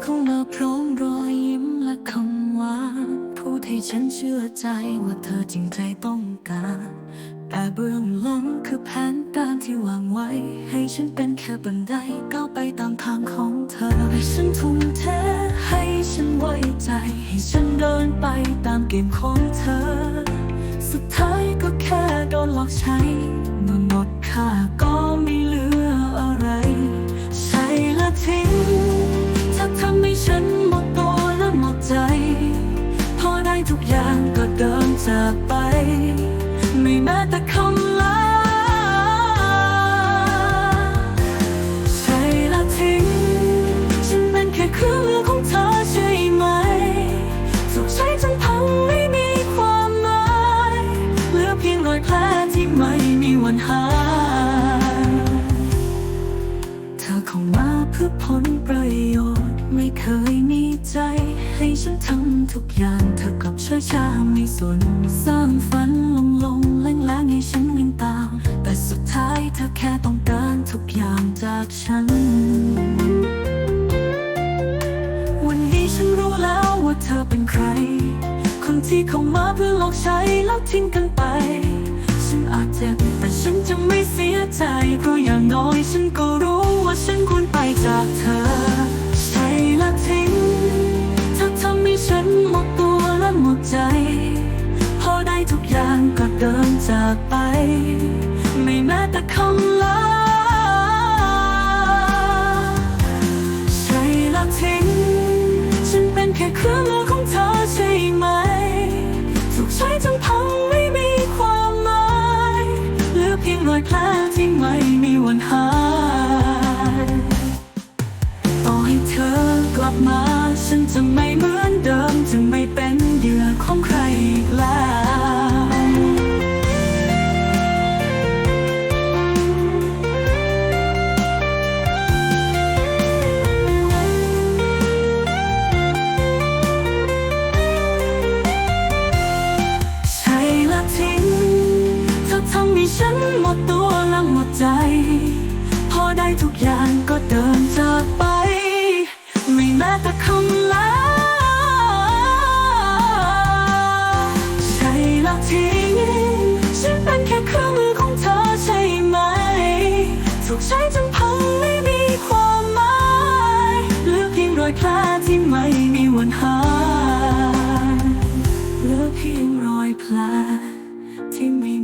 เธอคงมาพร้อมรอยยิ้มและคำหวานพูดให้ฉันเชื่อใจว่าเธอจริงใจต้องการแต่เบื้องหลังคือแผนการที่วางไว้ ให้ฉันเป็นแค่บันไดก้าวไปตามทางของเธอ ให้ฉันทุ่มเทให้ฉันไว้ใจ ให้ฉันเดินไปตามเกมของเธอ สุดท้ายก็แค่โดนหลอกใช้เมื่อหมดค่าก็ จากไป ไม่แม้แต่ค ฉันทำทุกอย่างเธอกลับช่วยช้าไม่สน สร้างฝันลงลงแรงแรงให้ฉันวิ่งตาม แต่สุดท้ายเธอแค่ต้องการทุกอย่างจากฉัน วันนี้ฉันรู้แล้วว่าเธอเป็นใคร คนที่เข้ามาเพื่อหลอกใช้แล้วทิ้งกันไป ฉันอาจเจ็บแต่ฉันจะไม่เสียใจเพราะอย่างน้อยฉันก็ จากไป ไม่แม้แต่คำลาใช่ละทิ้ง ฉันเป็นแค่เครื่องมือของเธอใช่ไหม ถูกใช้จนพังไม่มีความหมายเหลือเพียงรอยแผลที่ไม่มีวันหายต่อให้เธอกลับมา ฉันจะไม่เหมือนเดิมจะไม่เป็นเหยื่อของใครอีกแล้ว ใจ พอได้ทุกอย่างก็เดินจากไป ไม่แม้แต่คำลาใช่ละทิ้งฉันเป็นแค่เครื่องมือของเธอใช่ไหม ถูกใช้จนพังไม่มีความหมายเหลือเพียงรอยแผลที่ไม่มีวันหายเหลือเพียงรอยแผลที่มี